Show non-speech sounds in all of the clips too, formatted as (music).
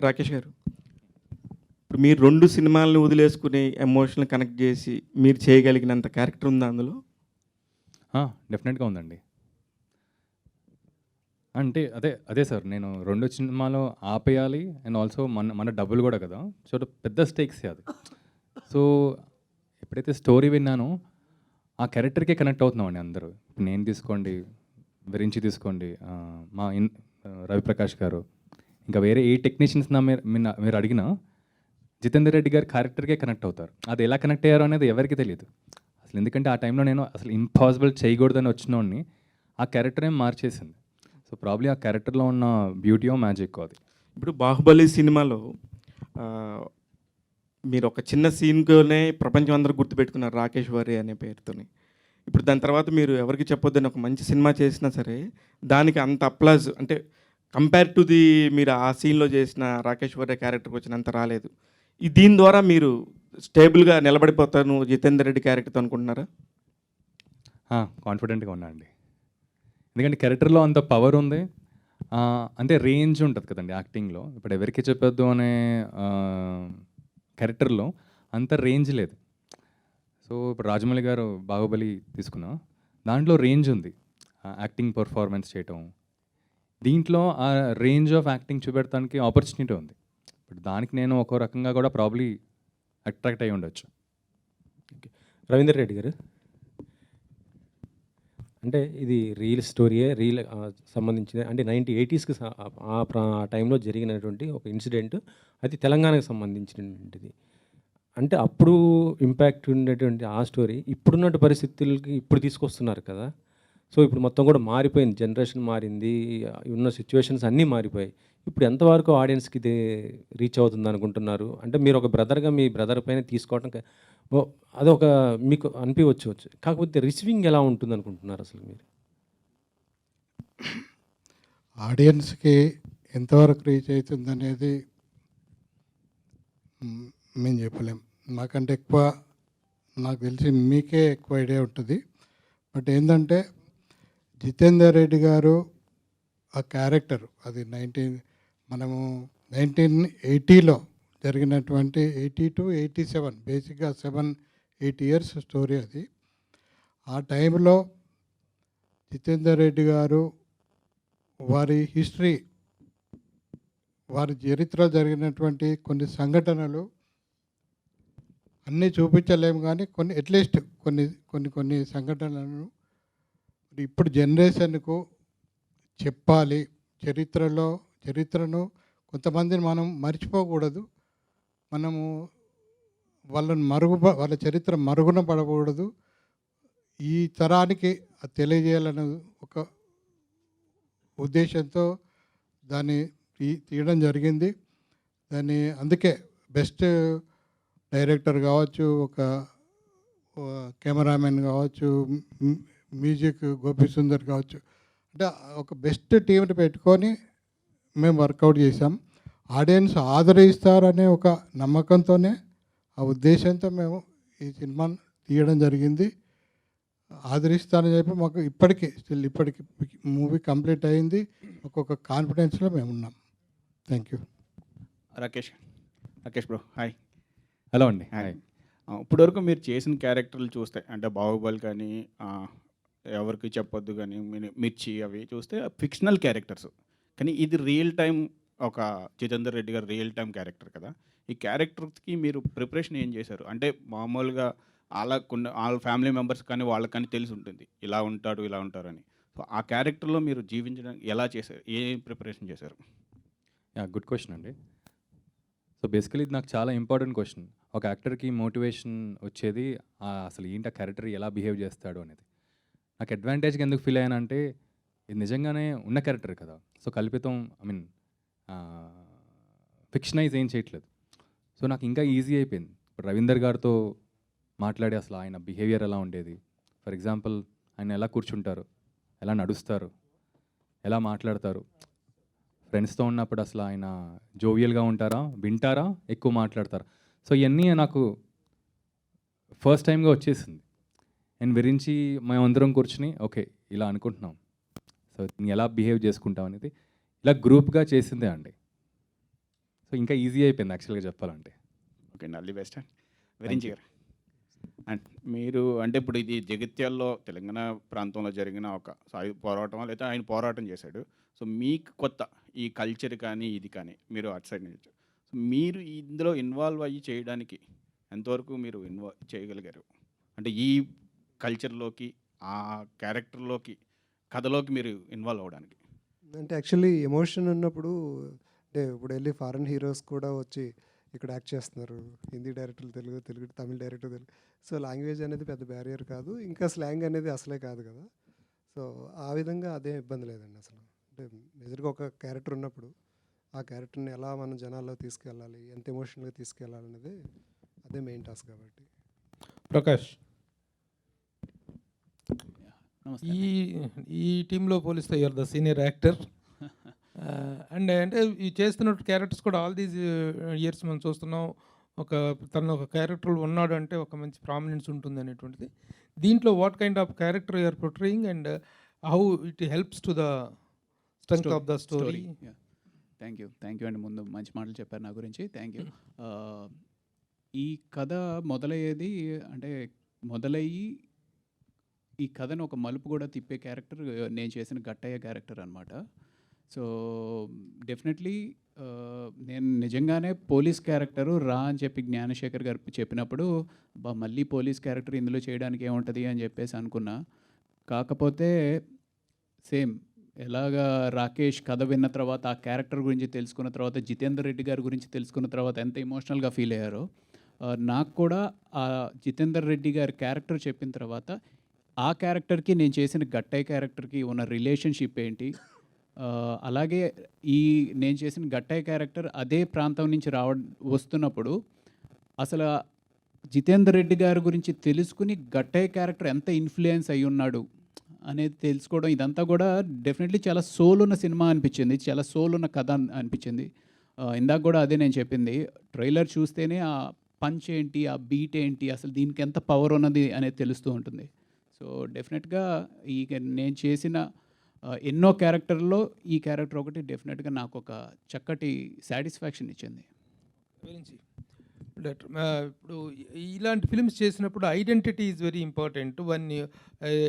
రాకేష్ గారు. ఇప్పుడు మీరు రెండు సినిమాలను వదిలేసుకుని ఎమోషనల్ కనెక్ట్ చేసి మీరు చేయగలిగినంత క్యారెక్టర్ ఉందా అందులో? డెఫినెట్గా ఉందండి. అంటే అదే అదే సార్ నేను రెండు సినిమాలో ఆపేయాలి అండ్ ఆల్సో మన మన డబ్బులు కూడా కదా. సో పెద్ద స్టేక్స్ అది. సో ఎప్పుడైతే స్టోరీ విన్నానో ఆ క్యారెక్టర్కే కనెక్ట్ అవుతున్నామండి అందరూ. ఇప్పుడు నేను తీసుకోండి విరించి తీసుకోండి మా ఇన్ రవిప్రకాష్ గారు ఇంకా వేరే ఏ టెక్నీషియన్స్ నా మీరు మీరు- అడిగినా జితేందర్ రెడ్డి గారి క్యారెక్టర్కే కనెక్ట్ అవుతారు. అది ఎలా కనెక్ట్ అయ్యారో అనేది ఎవరికి తెలియదు అసలు ఎందుకంటే ఆ టైంలో నేను అసలు ఇంపాసిబుల్ చేయకూడదని వచ్చినోడిని ఆ క్యారెక్టర్ ఏం మార్చేసింది. సో ప్రాబ్లీ ఆ క్యారెక్టర్లో ఉన్న బ్యూటీయో మ్యాజిక్ అది. ఇప్పుడు బాహుబలి సినిమాలో మీరు ఒక చిన్న సీన్తోనే ప్రపంచం అందరూ గుర్తుపెట్టుకున్నారు రాకేష్ వారి అనే పేరుతోని. ఇప్పుడు దాని తర్వాత మీరు ఎవరికి చెప్పొద్దని ఒక మంచి సినిమా చేసినా సరే దానికి అంత అప్లాజ్ అంటే కంపేర్ టు ది మీరు ఆ సీన్లో చేసిన రాకేష్ వారి క్యారెక్టర్కి వచ్చినంత రాలేదు. ఈ దీని ద్వారా మీరు స్టేబుల్గా నిలబడిపోతాను జితేందర్ రెడ్డి క్యారెక్టర్తో అనుకుంటున్నారా? కాన్ఫిడెంట్గా ఉన్నా అండి ఎందుకంటే క్యారెక్టర్లో అంత పవర్ ఉంది. అంటే రేంజ్ ఉంటుంది కదండి యాక్టింగ్లో ఇప్పుడు ఎవరికి చెప్పొద్దు అనే క్యారెక్టర్లో అంత రేంజ్ లేదు. సో ఇప్పుడు రాజమౌళి గారు బాహుబలి తీసుకున్నా. దాంట్లో రేంజ్ ఉంది. యాక్టింగ్ పర్ఫార్మెన్స్ చేయటం దీంట్లో ఆ రేంజ్ ఆఫ్ యాక్టింగ్ చూపెడటానికి ఆపర్చునిటీ ఉంది. ఇప్పుడు దానికి నేను ఒక రకంగా కూడా ప్రాబ్లీ అట్రాక్ట్ అయి ఉండొచ్చు. రవీందర్ రెడ్డి గారు? అంటే ఇది రియల్ స్టోరీయే రియల్ సంబంధించిన అంటే నైన్టీ ఎయిటీస్కి ఆ టైంలో జరిగినటువంటి ఒక ఇన్సిడెంట్ అది తెలంగాణకు సంబంధించినటువంటిది. అంటే అప్పుడు ఇంపాక్ట్ ఉండేటువంటి ఆ స్టోరీ ఇప్పుడున్నట్టు పరిస్థితులకి ఇప్పుడు తీసుకొస్తున్నారు కదా. సో ఇప్పుడు మొత్తం కూడా మారిపోయింది. జనరేషన్ మారింది. ఉన్న సిచ్యువేషన్స్ అన్నీ మారిపోయాయి. ఇప్పుడు ఎంతవరకు ఆడియన్స్కి ఇది రీచ్ అవుతుంది అనుకుంటున్నారు? అంటే మీరు ఒక బ్రదర్గా మీ బ్రదర్ పైన తీసుకోవడం క- ఓ అదొక మీకు అనిపించవచ్చు వచ్చు కాకపోతే రిసీవింగ్ ఎలా ఉంటుంది అనుకుంటున్నారు అసలు మీరు? ఆడియన్స్కి ఎంతవరకు రీచ్ అవుతుంది అనేది మేము చెప్పలేం. నాకంటే ఎక్కువ నాకు తెలిసి మీకే ఎక్కువ ఐడియా ఉంటుంది. బట్ ఏంటంటే జితేందర్ రెడ్డి గారు ఆ క్యారెక్టర్ అది నైన్టీన్ మనము నైన్టీన్ ఎయిటీలో జరిగినటువంటి ఎయిటీ టు ఎయిటీ సెవెన్ బేసిక్గా సెవెన్ ఎయిట్ ఇయర్స్ స్టోరీ అది. ఆ టైంలో జితేందర్ రెడ్డి గారు వారి హిస్టరీ వారి చరిత్ర జరిగినటువంటి కొన్ని సంఘటనలు అన్నీ చూపించలేము కానీ కొన్ని అట్లీస్ట్ కొన్ని కొన్ని కొన్ని సంఘటనలను ఇప్పుడు జనరేషన్కు చెప్పాలి చరిత్రలో చరిత్రను కొంతమందిని మనం మర్చిపోకూడదు. మనము వాళ్ళని మరుగు వాళ్ళ చరిత్ర మరుగున పడకూడదు. ఈ తరానికి అది తెలియజేయాలనే ఒక ఉద్దేశంతో దాన్ని తీయడం జరిగింది. దాన్ని అందుకే బెస్ట్ డైరెక్టర్ కావచ్చు ఒక కెమెరామెన్ కావచ్చు మ్యూజిక్ గోపి సుందర్ కావచ్చు. అంటే ఒక బెస్ట్ టీంని పెట్టుకొని మేము వర్కౌట్ చేసాం ఆడియన్స్ ఆదరిస్తారనే ఒక నమ్మకంతోనే ఆ ఉద్దేశంతో మేము ఈ సినిమాను తీయడం జరిగింది. ఆదరిస్తానని చెప్పి మాకు ఇప్పటికీ స్టిల్ ఇప్పటికి మూవీ కంప్లీట్ అయింది. ఒక్కొక్క కాన్ఫిడెన్స్లో మేము ఉన్నాం. Thank you. Rakesh Rakesh bro hi. Hello అండి హాయ్. హాయ్. ఇప్పటివరకు మీరు చేసిన క్యారెక్టర్లు చూస్తే అంటే బాహుబలి కానీ ఆ, ఎవరికి చెప్పొద్దు కానీ మిర్చి అవి చూస్తే ఫిక్షనల్ క్యారెక్టర్స్ కానీ ఇది రియల్ టైం ఒక జితేందర్ రెడ్డి గారు రియల్ టైం క్యారెక్టర్ కదా. ఈ క్యారెక్టర్కి మీరు ప్రిపరేషన్ ఏం చేశారు? అంటే మామూలుగా వాళ్ళ కొన్ని వాళ్ళ ఫ్యామిలీ మెంబర్స్ కానీ వాళ్ళకి కానీ తెలిసి ఉంటుంది. ఇలా ఉంటాడు ఇలా ఉంటారని. సో ఆ క్యారెక్టర్లో మీరు జీవించడానికి ఎలా చేశారు? ఏ ప్రిపరేషన్ చేశారు? యా గుడ్ క్వశ్చన్ అండి. సో బేసికలీ ఇది నాకు చాలా ఇంపార్టెంట్ క్వశ్చన్ ఒక యాక్టర్కి మోటివేషన్ వచ్చేది అసలు ఏంటి ఆ క్యారెక్టర్ ఎలా బిహేవ్ చేస్తాడు అనేది. నాకు అడ్వాంటేజ్గా ఎందుకు ఫీల్ అయ్యానంటే ఇది నిజంగానే ఉన్న క్యారెక్టర్ కదా. సో కల్పితం ఐ మీన్ ఫిక్షనైజ్ ఏం చేయట్లేదు. సో నాకు ఇంకా ఈజీ అయిపోయింది. ఇప్పుడు రవీందర్ గారితో మాట్లాడి అసలు ఆయన బిహేవియర్ ఎలా ఉండేది. ఫర్ ఎగ్జాంపుల్ ఆయన ఎలా కూర్చుంటారు ఎలా నడుస్తారు ఎలా మాట్లాడతారు. ఫ్రెండ్స్తో ఉన్నప్పుడు అసలు ఆయన జోవియల్గా ఉంటారా వింటారా ఎక్కువ మాట్లాడతారా. సో ఇవన్నీ నాకు ఫస్ట్ టైంగా వచ్చేసింది. అండ్ విరించి మేమందరం కూర్చుని ఓకే ఇలా అనుకుంటున్నాం. సో ఎలా బిహేవ్ చేసుకుంటాం? అనేది ఇలా గ్రూప్గా చేసిందే అండి. సో ఇంకా ఈజీ అయిపోయింది యాక్చువల్గా చెప్పాలంటే. ఓకే అండి అల్లీ బెస్ట్ విరించి గారు. అండ్ మీరు అంటే ఇప్పుడు ఇది జగిత్యాల్లో తెలంగాణ ప్రాంతంలో జరిగిన ఒక సాయు పోరాటం లేదా ఆయన పోరాటం చేశాడు. సో మీకు కొత్త ఈ కల్చర్ కానీ ఇది కానీ మీరు అటు సైడ్ నుంచి సో మీరు ఇందులో ఇన్వాల్వ్ అయ్యి చేయడానికి ఎంతవరకు మీరు ఇన్వాల్వ్ చేయగలిగారు? అంటే ఈ కల్చర్లోకి ఆ క్యారెక్టర్లోకి కథలోకి మీరు ఇన్వాల్వ్ అవ్వడానికి? అంటే యాక్చువల్లీ ఎమోషన్ ఉన్నప్పుడు అంటే ఇప్పుడు వెళ్ళి ఫారెన్ హీరోస్ కూడా వచ్చి ఇక్కడ యాక్ట్ చేస్తున్నారు. హిందీ డైరెక్టర్లు తెలుగు తెలుగు తమిళ డైరెక్టర్ తెలుగు. సో లాంగ్వేజ్ అనేది పెద్ద బ్యారియర్ కాదు. ఇంకా స్లాంగ్ అనేది అసలే కాదు కదా. సో ఆ విధంగా అదే ఇబ్బంది లేదండి అసలు. అంటే మెజర్గా ఒక క్యారెక్టర్ ఉన్నప్పుడు ఆ క్యారెక్టర్ని ఎలా మనం జనాల్లో తీసుకెళ్ళాలి ఎంత ఎమోషనల్గా తీసుకెళ్ళాలి అనేది అదే మెయిన్ టాస్క్ కాబట్టి. ప్రకాష్ ఈ ఈ టీంలో పోలిస్తే you're the senior actor. (laughs) And అంటే ఈ చేస్తున్న క్యారెక్టర్స్ కూడా ఆల్ దీస్ ఇయర్స్ మనం చూస్తున్నాం. ఒక తను ఒక క్యారెక్టర్ ఉన్నాడు అంటే ఒక మంచి ప్రామినెన్స్ ఉంటుంది అనేటువంటిది దీంట్లో what kind of character you're portraying and how it helps to the strength of the story thank you thank you అండి ముందు మంచి మాటలు చెప్పారు నా గురించి. థ్యాంక్ యూ ఈ కథ మొదలయ్యేది అంటే మొదలయ్యి ఈ కథను ఒక మలుపు కూడా తిప్పే క్యారెక్టర్ నేను చేసిన గట్టయ్య క్యారెక్టర్ అనమాట సో డెఫినెట్లీ నేను నిజంగానే పోలీస్ క్యారెక్టరు రా అని చెప్పి జ్ఞానశేఖర్ గారు చెప్పినప్పుడు బా మళ్ళీ పోలీస్ క్యారెక్టర్ ఇందులో చేయడానికి ఏముంటుంది? అని చెప్పేసి అనుకున్నా. కాకపోతే సేమ్ ఎలాగా రాకేష్ కథ విన్న తర్వాత ఆ క్యారెక్టర్ గురించి తెలుసుకున్న తర్వాత జితేందర్ రెడ్డి గారి గురించి తెలుసుకున్న తర్వాత ఎంత ఎమోషనల్గా ఫీల్ అయ్యారో నాకు కూడా ఆ జితేందర్ రెడ్డి గారి క్యారెక్టర్ చెప్పిన తర్వాత ఆ క్యారెక్టర్కి నేను చేసిన గట్టయ్య క్యారెక్టర్కి ఉన్న రిలేషన్షిప్ ఏంటి? అలాగే ఈ నేను చేసిన గట్టయ్య క్యారెక్టర్ అదే ప్రాంతం నుంచి రావ వస్తున్నప్పుడు అసలు జితేందర్ రెడ్డి గారి గురించి తెలుసుకుని గట్టయ్య క్యారెక్టర్ ఎంత ఇన్ఫ్లుయెన్స్ అయి ఉన్నాడు అనేది తెలుసుకోవడం ఇదంతా కూడా డెఫినెట్లీ చాలా సోల్ ఉన్న సినిమా అనిపించింది. చాలా సోల్ ఉన్న కథ అనిపించింది. ఇందాక కూడా అదే నేను చెప్పింది. ట్రైలర్ చూస్తేనే ఆ పంచ్ ఏంటి ఆ బీట్ ఏంటి అసలు దీనికి ఎంత పవర్ ఉన్నది అనేది తెలుస్తూ ఉంటుంది. సో డెఫినెట్గా ఈ నేను చేసిన ఎన్నో క్యారెక్టర్లో ఈ క్యారెక్టర్ ఒకటి డెఫినెట్గా నాకు ఒక చక్కటి సాటిస్ఫాక్షన్ ఇచ్చింది. ఇప్పుడు ఇలాంటి ఫిల్మ్స్ చేసినప్పుడు identity is very important. One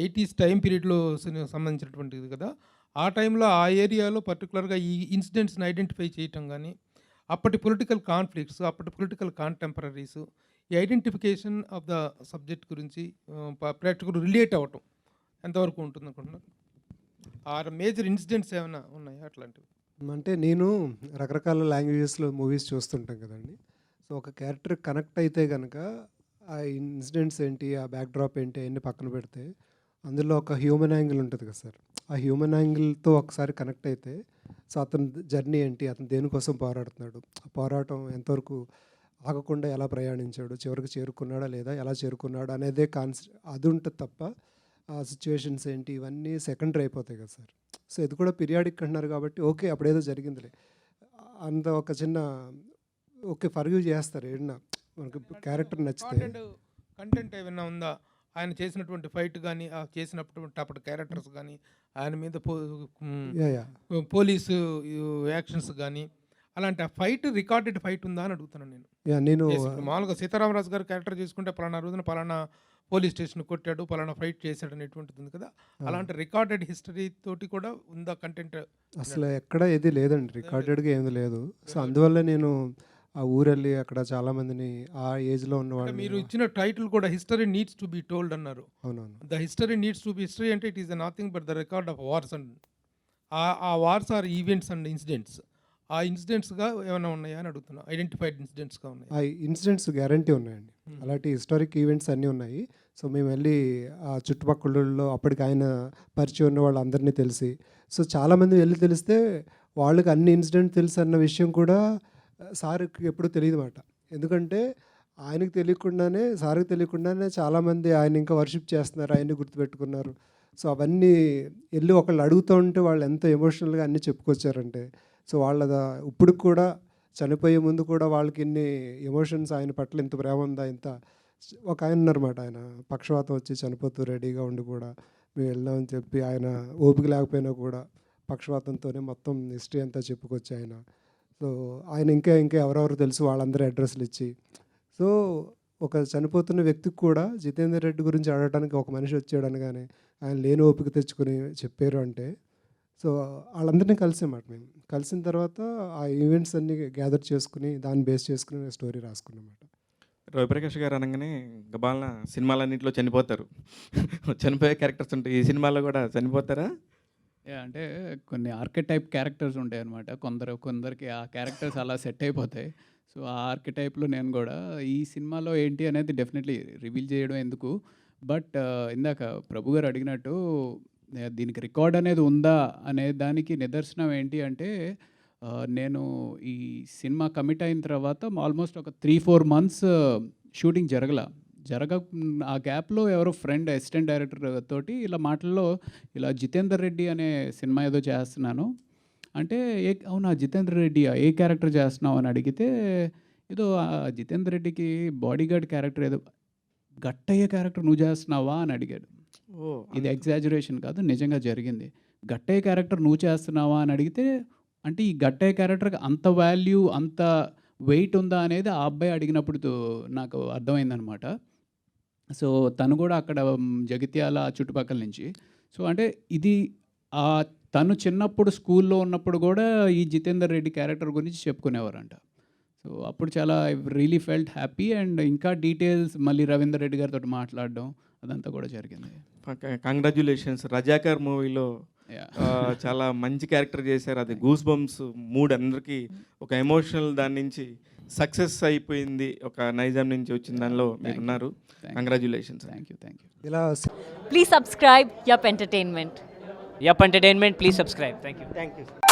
eighties time పీరియడ్లో సంబంధించినటువంటిది కదా. ఆ టైంలో ఆ ఏరియాలో పర్టికులర్గా ఈ ఇన్సిడెంట్స్ని ఐడెంటిఫై చేయటం కానీ అప్పటి పొలిటికల్ కాన్ఫ్లిక్ట్స్ అప్పటి పొలిటికల్ కాంటెంపరీస్ ఈ ఐడెంటిఫికేషన్ ఆఫ్ ద సబ్జెక్ట్ గురించి ఆ, ప్రేక్షకులు రిలేట్ అవ్వటం ఎంతవరకు ఉంటుంది అనుకుంటున్నారు? ఆర్ మేజర్ ఇన్సిడెంట్స్ ఏమైనా ఉన్నాయా అట్లాంటివి? అంటే నేను రకరకాల లాంగ్వేజెస్లో మూవీస్ చూస్తుంటాం కదండి. సో ఒక క్యారెక్టర్ కనెక్ట్ అయితే కనుక ఆ ఇన్సిడెంట్స్ ఏంటి ఆ బ్యాక్డ్రాప్ ఏంటి అవన్నీ పక్కన పెడితే అందులో ఒక హ్యూమన్ యాంగిల్ ఉంటుంది కదా సార్. ఆ హ్యూమన్ యాంగిల్తో ఒకసారి కనెక్ట్ అయితే సో అతని జర్నీ ఏంటి అతను దేనికోసం పోరాడుతున్నాడు ఆ పోరాటం ఎంతవరకు ఆగకుండా ఎలా ప్రయాణించాడు? చివరికి చేరుకున్నాడా లేదా? ఎలా చేరుకున్నాడు అనేదే కాన్సెప్ట్ అది ఉంటుంది తప్ప ఆ సిచ్యువేషన్స్ ఏంటి? ఇవన్నీ సెకండరీ అయిపోతాయి కదా సార్. సో ఇది కూడా పీరియాడిక్ అంటున్నారు కాబట్టి ఓకే అప్పుడేదో జరిగిందిలే. అంత ఒక చిన్న ఓకే ఫర్గ్యూ చేస్తారు ఏదన్నా మనకు క్యారెక్టర్ నచ్చితే. కంటెంట్ ఏమైనా ఉందా? ఆయన చేసినటువంటి ఫైట్ కానీ ఆ చేసినటువంటి అప్పటి క్యారెక్టర్స్ కానీ ఆయన మీద పోలీసు యాక్షన్స్ కానీ అలాంటి ఆ ఫైట్ రికార్డెడ్ ఫైట్ ఉందా అని అడుగుతున్నాను నేను. నేను మామూలుగా సీతారామరాజు గారు క్యారెక్టర్ చేసుకుంటే పలానా రోజున పలానా పోలీస్ స్టేషన్ కొట్టాడు పలానా ఫైట్ చేశాడు అనేటువంటిది ఉంది కదా. అలాంటి రికార్డెడ్ హిస్టరీ తోటి కూడా ఉందా కంటెంట్ అసలు ఎక్కడ ఏది లేదండి రికార్డెడ్గా ఏది లేదు. సో అందువల్ల నేను ఆ ఊరెళ్ళి అక్కడ చాలా మందిని ఆ ఏజ్లో ఉన్న అంటే మీరు ఇచ్చిన టైటిల్ కూడా history needs to be told అన్నారు. అవునవును. The history needs to be history అంటే it is nothing but the record of wars and ఆ wars are events and incidents. ఆ ఇన్సిడెంట్స్గా ఏమైనా ఉన్నాయా అని అడుగుతున్నా. ఐడెంటిఫైడ్ ఇన్సిడెంట్స్గా ఉన్నాయి? ఆ ఇన్సిడెంట్స్ గ్యారంటీ ఉన్నాయండి. అలాంటి హిస్టారిక్ ఈవెంట్స్ అన్నీ ఉన్నాయి. సో మేము వెళ్ళి ఆ చుట్టుపక్కలలో అప్పటికి ఆయన పరిచయం ఉన్న వాళ్ళందరినీ తెలిసి సో చాలామంది వెళ్ళి తెలిస్తే వాళ్ళకి అన్ని ఇన్సిడెంట్ తెలుసు అన్న విషయం కూడా సార్కి ఎప్పుడు తెలియదు మాట ఎందుకంటే ఆయనకు తెలియకుండానే సార్కి తెలియకుండానే చాలామంది ఆయన ఇంకా వర్షిప్ చేస్తున్నారు ఆయన్ని గుర్తుపెట్టుకున్నారు. సో అవన్నీ వెళ్ళి ఒకళ్ళు అడుగుతూ ఉంటే వాళ్ళు ఎంత ఎమోషనల్గా అన్నీ చెప్పుకొచ్చారంటే సో వాళ్ళ ఇప్పుడు కూడా చనిపోయే ముందు కూడా వాళ్ళకి ఇన్ని ఎమోషన్స్ ఆయన పట్ల ఇంత ప్రేమ ఉందా ఇంత ఒక ఆయన ఉన్నారన్నమాట ఆయన. పక్షవాతం వచ్చి చనిపోతూ రెడీగా ఉండి కూడా మేము వెళ్దామని చెప్పి ఆయన ఓపిక లేకపోయినా కూడా పక్షవాతంతోనే మొత్తం హిస్టరీ అంతా చెప్పుకొచ్చి ఆయన. సో ఆయన ఇంకా ఇంకా ఎవరెవరు తెలుసు వాళ్ళందరూ అడ్రస్లు ఇచ్చి. సో ఒక చనిపోతున్న వ్యక్తికి కూడా జితేందర్ రెడ్డి గురించి అడగడానికి ఒక మనిషి వచ్చాడని కానీ ఆయన లేని ఓపిక తెచ్చుకుని చెప్పారు అంటే సో వాళ్ళందరినీ కలిసామాట మేము. కలిసిన తర్వాత ఆ ఈవెంట్స్ అన్ని గ్యాదర్ చేసుకుని దాన్ని బేస్ చేసుకుని స్టోరీ రాసుకున్నమాట రవిప్రకాష్ గారు అనగానే గబాలన సినిమాలన్నింటిలో చనిపోతారు. చనిపోయే క్యారెక్టర్స్ ఉంటాయి. ఈ సినిమాలో కూడా చనిపోతారా? అంటే కొన్ని ఆర్కిటైప్ క్యారెక్టర్స్ ఉంటాయి అనమాట కొందరు కొందరికి ఆ క్యారెక్టర్స్ అలా సెట్ అయిపోతాయి. సో ఆ ఆర్కిటైప్లో నేను కూడా ఈ సినిమాలో ఏంటి అనేది డెఫినెట్లీ రివీల్ చేయడం ఎందుకు? బట్ ఇందాక ప్రభు గారు అడిగినట్టు దీనికి రికార్డ్ అనేది ఉందా అనే దానికి నిదర్శనం ఏంటి అంటే నేను ఈ సినిమా కమిట్ అయిన తర్వాత ఆల్మోస్ట్ ఒక త్రీ ఫోర్ మంత్స్ షూటింగ్ జరగల. జరగ ఆ గ్యాప్లో ఎవరో ఫ్రెండ్ అసిస్టెంట్ డైరెక్టర్ తోటి ఇలా మాటల్లో ఇలా జితేందర్ రెడ్డి అనే సినిమా ఏదో చేస్తున్నాను. అంటే ఏ అవునా జితేందర్ రెడ్డి ఏ క్యారెక్టర్ చేస్తున్నావు అని అడిగితే ఏదో జితేందర్ రెడ్డికి బాడీగార్డ్ క్యారెక్టర్ ఏదో గట్టయ్య క్యారెక్టర్ నువ్వు చేస్తున్నావా? అని అడిగాడు. ఇది ఎగ్జాజురేషన్ కాదు నిజంగా జరిగింది. గట్టయ్య క్యారెక్టర్ నువ్వు చేస్తున్నావా అని అడిగితే అంటే ఈ గట్టయ్య క్యారెక్టర్కి అంత వాల్యూ అంత వెయిట్ ఉందా అనేది ఆ అబ్బాయి అడిగినప్పుడు నాకు అర్థమైందనమాట. సో తను కూడా అక్కడ జగిత్యాల చుట్టుపక్కల నుంచి. సో అంటే ఇది ఆ తను చిన్నప్పుడు స్కూల్లో ఉన్నప్పుడు కూడా ఈ జితేందర్ రెడ్డి క్యారెక్టర్ గురించి చెప్పుకునేవారంట. సో అప్పుడు చాలా రియలీ ఫెల్ట్ హ్యాపీ అండ్ ఇంకా డీటెయిల్స్ మళ్ళీ రవీందర్ రెడ్డి గారితో మాట్లాడడం అదంతా కూడా జరిగింది కంగ్రాచులేషన్స్ రజాకర్ మూవీలో. చాలా మంచి క్యారెక్టర్ చేశారు అది గూస్ బంప్స్ మూడ్ అందరికీ ఒక ఎమోషనల్ దాని నుంచి సక్సెస్ అయిపోయింది ఒక నైజాం నుంచి వచ్చిన దానిలో మీరు you. ఉన్నారు Thank you. Congratulations thank you thank you ఇలా Please subscribe Yup Entertainment. Yup Entertainment, please subscribe. Thank you. Thank you